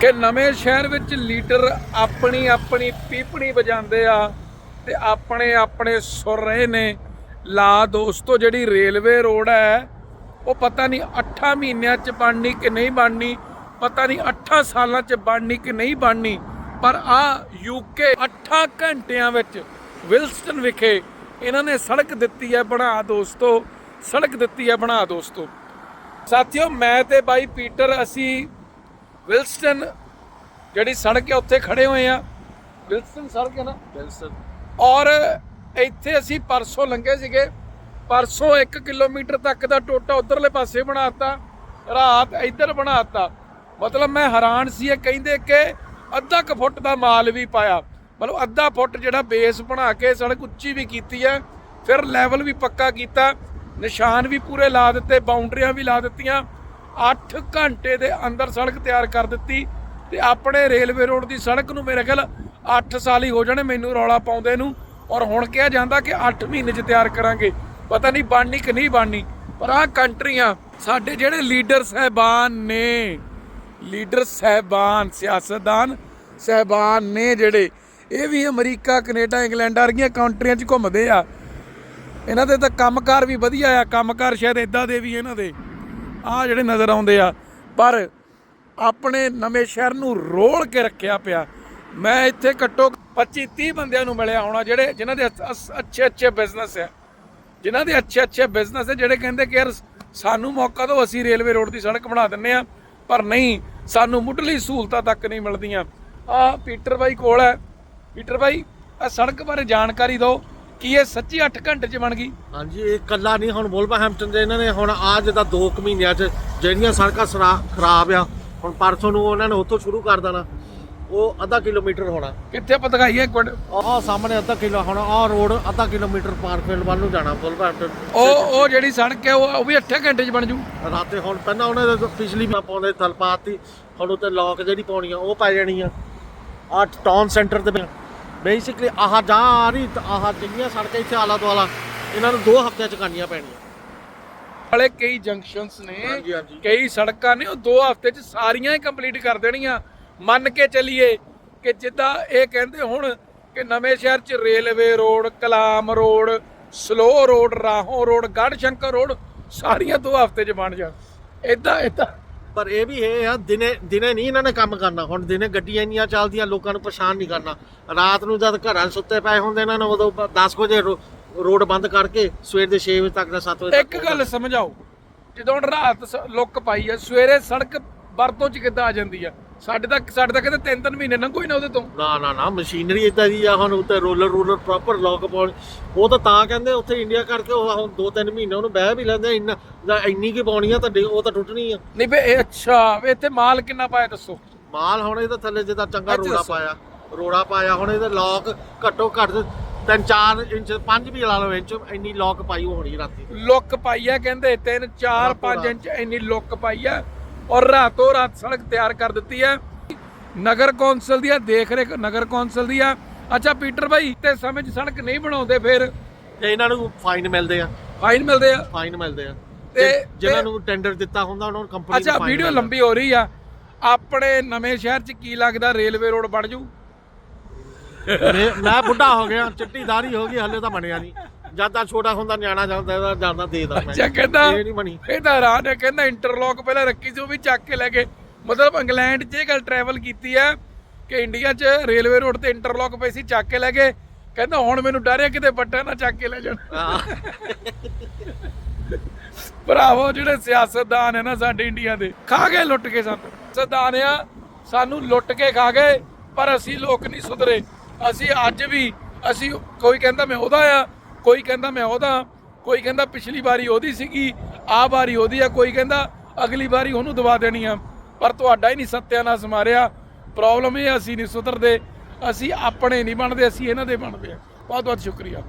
ਕਿ ਨਵੇਂ ਸ਼ਹਿਰ ਵਿੱਚ ਲੀਡਰ ਆਪਣੀ ਆਪਣੀ ਪੀਪਣੀ ਵਜਾਉਂਦੇ ਆ ਤੇ ਆਪਣੇ ਆਪਣੇ ਸੁਰ ਰਹੇ ਨੇ। ਲਾ ਦੋਸਤੋ, ਜਿਹੜੀ ਰੇਲਵੇ ਰੋਡ ਹੈ, ਉਹ ਪਤਾ ਨਹੀਂ 8 ਮਹੀਨਿਆਂ ਚ ਬਣਨੀ ਕਿ ਨਹੀਂ ਬਣਨੀ, ਪਤਾ ਨਹੀਂ 8 ਸਾਲਾਂ ਚ ਬਣਨੀ ਕਿ ਨਹੀਂ ਬਣਨੀ, ਪਰ ਆ ਯੂਕੇ 8 ਘੰਟਿਆਂ ਵਿੱਚ ਵਿਲਸਟਨ ਵਿਖੇ ਇਹਨਾਂ ਨੇ ਸੜਕ ਦਿੱਤੀ ਹੈ, ਬਣਾ ਦੋਸਤੋ, ਸੜਕ ਦਿੱਤੀ ਹੈ, ਬਣਾ ਦੋਸਤੋ। ਸਾਥੀਓ, ਮੈਂ ਤੇ ਬਾਈ ਪੀਟਰ ਅਸੀਂ ਵਿਲਸਟਨ ਜਿਹੜੀ ਸੜਕ ਹੈ ਉੱਥੇ ਖੜੇ ਹੋਏ ਆ ਵਿਲਸਟਨ ਸੜਕ ਹੈ ਨਾ? ਵਿਲਸਟਨ। ਔਰ ਇੱਥੇ ਅਸੀਂ ਪਰਸੋਂ ਲੰਘੇ ਸੀਗੇ। ਪਰਸੋਂ 1 ਕਿਲੋਮੀਟਰ ਤੱਕ ਦਾ ਟੋਟਾ ਉਧਰਲੇ ਪਾਸੇ ਬਣਾਤਾ ਰਾਤ ਇੱਧਰ ਬਣਾਤਾ ਮਤਲਬ ਮੈਂ ਹੈਰਾਨ ਸੀ ਇਹ ਕਹਿੰਦੇ ਕਿ ਅੱਧਾ ਕੁ ਫੁੱਟ ਦਾ ਮਾਲ ਵੀ ਪਾਇਆ। ਮਤਲਬ ਅੱਧਾ ਫੁੱਟ ਜਿਹੜਾ ਬੇਸ ਬਣਾ ਕੇ ਸੜਕ ਉੱਚੀ ਵੀ ਕੀਤੀ ਹੈ। ਫਿਰ ਲੈਵਲ ਵੀ ਪੱਕਾ ਕੀਤਾ। ਨਿਸ਼ਾਨ ਵੀ ਪੂਰੇ ਲਾ ਦਿੱਤੇ ਬਾਉਂਡਰੀਆਂ ਵੀ ਲਾ ਦਿੱਤੀਆਂ। 8 ਘੰਟੇ ਦੇ ਅੰਦਰ ਸੜਕ ਤਿਆਰ ਕਰ ਦਿੱਤੀ ਤੇ ਆਪਣੇ ਰੇਲਵੇ ਰੋਡ ਦੀ ਸੜਕ ਨੂੰ ਮੇਰੇ ਖਿਆਲ 8 ਸਾਲ ਹੀ ਹੋ ਜਾਣੇ ਮੈਨੂੰ ਰੌਲਾ ਪਾਉਂਦੇ ਨੂੰ ਔਰ ਹੁਣ ਕਿਹਾ ਜਾਂਦਾ ਕਿ 8 ਮਹੀਨੇ 'ਚ ਤਿਆਰ ਕਰਾਂਗੇ। ਪਤਾ ਨਹੀਂ ਬਣਨੀ ਕਿ ਨਹੀਂ ਬਣਨੀ, ਪਰ ਆਹ ਕੰਟਰੀਆਂ ਸਾਡੇ ਜਿਹੜੇ ਲੀਡਰ ਸਹਿਬਾਨ ਨੇ, ਲੀਡਰ ਸਹਿਬਾਨ, ਸਿਆਸਤਦਾਨ ਸਹਿਬਾਨ ਨੇ ਜਿਹੜੇ, ਇਹ ਵੀ ਅਮਰੀਕਾ, ਕੈਨੇਡਾ, ਇੰਗਲੈਂਡ ਵਰਗੀਆਂ ਕੰਟਰੀਆਂ 'ਚ ਘੁੰਮਦੇ ਆ। ਇਹਨਾਂ ਦੇ ਤਾਂ ਕੰਮਕਾਰ ਵੀ ਵਧੀਆ ਆ, ਕੰਮਕਾਰ ਸ਼ਾਇਦ ਇਦਾਂ ਦੇ ਵੀ ਇਹਨਾਂ ਦੇ। ਆ ਜਿਹੜੇ ਨਜ਼ਰ ਆਉਂਦੇ ਆ, ਪਰ ਆਪਣੇ ਨਵੇਂ ਸ਼ਹਿਰ ਨੂੰ ਰੋਲ ਕੇ ਰੱਖਿਆ ਪਿਆ। ਮੈਂ ਇੱਥੇ ਘੱਟੋ 25 30 ਬੰਦਿਆਂ ਨੂੰ ਮਿਲਿਆ ਹੋਣਾ, ਜਿਹੜੇ ਜਿਨ੍ਹਾਂ ਦੇ ਅੱਛੇ ਅੱਛੇ ਬਿਜ਼ਨਸ ਹੈ ਜਿਨ੍ਹਾਂ ਦੇ ਅੱਛੇ ਅੱਛੇ ਬਿਜ਼ਨਸ ਹੈ ਜਿਹੜੇ ਕਹਿੰਦੇ ਕਿ ਯਾਰ ਸਾਨੂੰ ਮੌਕਾ ਦਿਓ, ਅਸੀਂ ਰੇਲਵੇ ਰੋਡ ਦੀ ਸੜਕ ਬਣਾ ਦਿੰਨੇ ਆ, ਪਰ ਨਹੀਂ, ਸਾਨੂੰ ਮੁੱਢਲੀ ਸਹੂਲਤਾਂ ਤੱਕ ਨਹੀਂ ਮਿਲਦੀਆਂ। ਆ ਪੀਟਰ ਬਾਈ ਕੋਲ ਹੈ ਪੀਟਰ ਬਾਈ, ਆ ਸੜਕ ਬਾਰੇ ਜਾਣਕਾਰੀ ਦਿਓ। ਕੀ ਇਹ ਸੱਚੀ 8 ਘੰਟੇ 'ਚ ਬਣ ਗਈ? ਹਾਂਜੀ ਇਹ ਕੱਲਾ ਨਹੀਂ ਹੁਣ ਵੋਲਵਰਹੈਂਪਟਨ ਦੇ ਇਹਨਾਂ ਨੇ ਹੁਣ ਆ ਜਿੱਦਾਂ 2 ਮਹੀਨਿਆਂ ਚ ਜਿਹੜੀਆਂ ਸੜਕਾਂ ਸਰਾ- ਖਰਾਬ ਆ ਹੁਣ ਪਰਸੋਂ ਨੂੰ ਉਹਨਾਂ ਨੇ ਉੱਥੋਂ ਸ਼ੁਰੂ ਕਰ ਦੇਣਾ। ਉਹ ਅੱਧਾ ਕਿਲੋਮੀਟਰ ਹੋਣਾ। ਕਿੱਥੇ ਦਿਖਾਈਏ ਇੱਕ ਮਿੰਟ? ਆਹ ਸਾਹਮਣੇ ਅੱਧਾ ਕਿਲੋ ਹੁਣ ਆਹ ਰੋਡ ਅੱਧਾ ਕਿਲੋਮੀਟਰ ਪਾਰਕਫੀਲਡ ਵੱਲ ਨੂੰ ਜਾਣਾ ਵੋਲਵਰਹੈਂਪਟਨ ਉਹ ਉਹ ਜਿਹੜੀ ਸੜਕ ਹੈ ਉਹ ਉਹ ਵੀ 8 ਘੰਟੇ 'ਚ ਬਣ ਜੂ? ਰਾਤੇ ਹੁਣ ਪਹਿਲਾਂ ਉਹਨਾਂ ਦੇ ਪਿਛਲੀ ਮੈਂ ਪਾਉਂਦੇ ਥਲ ਪਾਤੀ ਹੁਣ ਉੱਤੇ ਲੌਕ ਜਿਹੜੀ ਪਾਉਣੀ ਆ ਉਹ ਪੈ ਜਾਣੀ ਆ। ਆਹ ਟਾਊਨ ਸੈਂਟਰ ਤੇ ਬੇਸਿਕਲੀ ਆਹ ਜਾ ਆ ਰਹੀ ਆਹ ਜਿੰਨੀਆਂ ਸੜਕਾਂ ਇੱਥੇ ਆਲਾ ਦੁਆਲਾ। ਇਹਨਾਂ ਨੂੰ 2 ਹਫ਼ਤਿਆਂ ਚ ਕਰਨੀਆਂ ਪੈਣੀਆਂ। ਵਾਲੇ ਕਈ ਜੰਕਸ਼ਨਸ ਨੇ ਹਾਂਜੀ। ਕਈ ਸੜਕਾਂ ਨੇ ਉਹ 2 ਹਫ਼ਤੇ 'ਚ ਸਾਰੀਆਂ ਹੀ ਕੰਪਲੀਟ ਕਰ ਦੇਣੀਆਂ। ਮੰਨ ਕੇ ਚੱਲੀਏ ਕਿ ਜਿੱਦਾਂ ਇਹ ਕਹਿੰਦੇ ਹੁਣ ਕਿ ਨਵੇਂ ਸ਼ਹਿਰ 'ਚ railway road Kalam road Saloh road Rahon road Garhshankar road ਸਾਰੀਆਂ 2 ਹਫ਼ਤੇ 'ਚ ਬਣ ਜਾਣ। ਇਦਾਂ ਇਦਾਂ ਪਰ ਇਹ ਵੀ ਇਹ ਆ, ਦਿਨੇ ਦਿਨੇ ਨਹੀਂ ਇਹਨਾਂ ਨੇ ਕੰਮ ਕਰਨਾ। ਹੁਣ ਦਿਨੇ ਗੱਡੀਆਂ ਇੰਨੀਆਂ ਚੱਲਦੀਆਂ, ਲੋਕਾਂ ਨੂੰ ਪਰੇਸ਼ਾਨ ਨਹੀਂ ਕਰਨਾ। ਰਾਤ ਨੂੰ ਜਦ ਘਰਾਂ 'ਚ ਸੁੱਤੇ ਪਏ ਹੁੰਦੇ ਇਹਨਾਂ ਨੇ, ਉਦੋਂ 10 ਵਜੇ ਰੋਡ ਬੰਦ ਕਰਕੇ ਸਵੇਰ ਦੇ 6 ਵਜੇ ਤੱਕ ਜਾਂ 7 ਵਜੇ ਇੱਕ ਗੱਲ ਸਮਝਾਓ, ਜਦੋਂ ਹੁਣ ਰਾਤ ਲੁੱਕ ਪਾਈ ਆ, ਸਵੇਰੇ ਸੜਕ ਵਰਤੋਂ 'ਚ ਕਿੱਦਾਂ ਆ ਜਾਂਦੀ ਆ? ਸਾਡੇ ਤੱਕ ਸਾਡੇ ਤੱਕ ਕਹਿੰਦੇ ਤਿੰਨ ਤਿੰਨ ਮਹੀਨੇ ਲੰਘੋ ਹੀ ਨਾ ਉਹਦੇ ਤੋਂ। ਨਾ ਨਾ ਨਾ ਮਸ਼ੀਨਰੀ ਇਦਾਂ ਦੀ ਆ ਹੁਣ ਉੱਤੇ ਰੋਲਰ ਰੂਲਰ ਪ੍ਰੋਪਰ ਲੌਕ ਪਾਉਣ। ਉਹ ਤਾਂ ਤਾਂ ਕਹਿੰਦੇ ਉੱਥੇ ਇੰਡੀਆ ਕਰਕੇ ਉਹ ਹੁਣ 2-3 ਮਹੀਨੇ ਉਹਨੂੰ ਬਹਿ ਵੀ ਲੈਂਦੇ ਇੰਨਾ ਜਾਂ ਇੰਨੀ ਕੀ ਪਾਉਣੀ ਆ ਤਾਂ ਡੇ- ਉਹ ਤਾਂ ਟੁੱਟਣੀ ਆ। ਨਹੀਂ ਬਈ ਇਹ ਅੱਛਾ ਵੀ ਇੱਥੇ ਮਾਲ ਕਿੰਨਾ ਪਾਇਆ ਦੱਸੋ? ਮਾਲ ਹੁਣ ਇਹਦਾ ਥੱਲੇ ਜਿੱਦਾਂ ਚੰਗਾ ਅੱਛਾ, ਰੋੜਾ। ਪਾਇਆ ਰੋੜਾ ਪਾਇਆ ਹੁਣ ਇਹਦਾ ਲੌਕ ਘੱਟੋ ਘੱਟ 3-4 ਇੰਚ 5 ਵੀ ਲਾ ਲਓ ਇੰਚ ਇੰਨੀ ਲੌਕ ਪਾਈ ਹੋਣੀ ਰਾਤੀ। ਲੁੱਕ ਪਾਈ ਆ ਕਹਿੰਦੇ 3 4 ਰਾਤੋਂ 5 ਰਾਤ। ਇੰਚ ਇੰਨੀ ਲੁੱਕ ਪਾਈ ਆ। ਔਰ ਰਾਤੋਂ ਰਾਤ ਸੜਕ ਤਿਆਰ ਕਰ ਦਿੱਤੀ ਹੈ। ਨਗਰ ਕੌਂਸਲ ਦੀ ਆ ਦੇਖ ਰੇਖ ਨਗਰ ਕੌਂਸਲ ਦੀ ਆ ਅੱਛਾ ਪੀਟਰ ਭਾਈ ਤੇ ਸਮੇਂ 'ਚ ਸੜਕ ਨਹੀਂ ਬਣਾਉਂਦੇ ਫਿਰ? ਤੇ ਇਹਨਾਂ ਨੂੰ ਫਾਈਨ ਮਿਲਦੇ ਆ। ਫਾਈਨ ਮਿਲਦੇ ਆ? ਫਾਈਨ ਮਿਲਦੇ ਆ। ਤੇ- ਜਿਨ੍ਹਾਂ ਨੂੰ ਟੈਂਡਰ ਦਿੱਤਾ ਹੁੰਦਾ ਉਹਨਾਂ ਨੂੰ ਕੰਪਨੀ ਅੱਛਾ ਵੀਡੀਓ ਲੰਬੀ ਹੋ ਰਹੀ ਆ। ਆਪਣੇ ਨਵੇਂ ਸ਼ਹਿਰ 'ਚ ਕੀ ਲੱਗਦਾ ਰੇਲਵੇ ਰੋਡ ਬਣ ਜੂ? ਮੈਂ ਬੁੱਢਾ ਹੋ ਗਿਆ ਚਿੱਟੀ ਦਾੜੀ ਹੋ ਗਈ ਹਲੇ ਤਾਂ ਬਣਿਆ ਨਹੀਂ। ਜਦ ਤਾਂ ਛੋਟਾ ਹੁੰਦਾ ਨਿਆਣਾ ਜਾਂਦਾ ਜਾਂਦਾ ਦੇਦਾ ਮੈਂ। ਅੱਛਾ ਕਹਿੰਦਾ ਇਹ ਨਹੀਂ ਬਣੀ। ਇਹ ਤਾਂ ਹੈ ਕਹਿੰਦਾ ਇੰਟਰਲੌਕ ਪਹਿਲਾਂ ਰੱਖੀ ਸੀ ਉਹ ਵੀ ਚੱਕ ਕੇ ਲੈ ਗਏ। ਮਤਲਬ ਇੰਗਲੈਂਡ 'ਚ ਇਹ ਗੱਲ ਟਰੈਵਲ ਕੀਤੀ ਹੈ ਕਿ ਇੰਡੀਆ 'ਚ ਰੇਲਵੇ ਰੋਡ ਤੇ ਇੰਟਰਲੌਕ ਪਈ ਸੀ ਚੱਕ ਕੇ ਲੈ ਗਏ। ਕਹਿੰਦਾ ਹੁਣ ਮੈਨੂੰ ਡਰ ਹੈ ਕਿਤੇ ਬੱਟਾ ਨਾ ਚੱਕ ਕੇ ਲੈ ਜਾਣ। ਭਰਾਵੋ ਜਿਹੜੇ ਸਿਆਸਤਦਾਨ ਹੈ ਨਾ ਸਾਡੇ ਇੰਡੀਆ ਦੇ ਖਾ ਗਏ ਲੁੱਟ ਕੇ ਸਾਨੂੰ। ਸਿਆਸਤਦਾਨ ਆ ਸਾਨੂੰ ਲੁੱਟ ਕੇ ਖਾ ਗਏ ਪਰ ਅਸੀਂ ਲੋਕ ਨਹੀਂ ਸੁਧਰੇ। ਅਸੀਂ ਅੱਜ ਵੀ ਅਸੀਂ ਕੋਈ ਕਹਿੰਦਾ ਮੈਂ ਉਹਦਾ ਆ ਕੋਈ ਕਹਿੰਦਾ ਮੈਂ ਉਹਦਾ, ਕੋਈ ਕਹਿੰਦਾ ਪਿਛਲੀ ਵਾਰੀ ਉਹਦੀ ਸੀਗੀ, ਆ ਵਾਰੀ ਉਹਦੀ ਆ, ਕੋਈ ਕਹਿੰਦਾ ਅਗਲੀ ਵਾਰੀ ਉਹਨੂੰ ਦਵਾ ਦੇਣੀ ਆ। ਪਰ ਤੁਹਾਡਾ ਹੀ ਨਹੀਂ ਸੱਤਿਆਨਾਸ਼ ਮਾਰਿਆ ਪ੍ਰੋਬਲਮ ਇਹ ਅਸੀਂ ਨਹੀਂ ਸੁਧਰਦੇ, ਅਸੀਂ ਆਪਣੇ ਨਹੀਂ ਬਣਦੇ, ਅਸੀਂ ਇਹਨਾਂ ਦੇ ਬਣਦੇ ਆ। ਬਹੁਤ ਬਹੁਤ ਸ਼ੁਕਰੀਆ।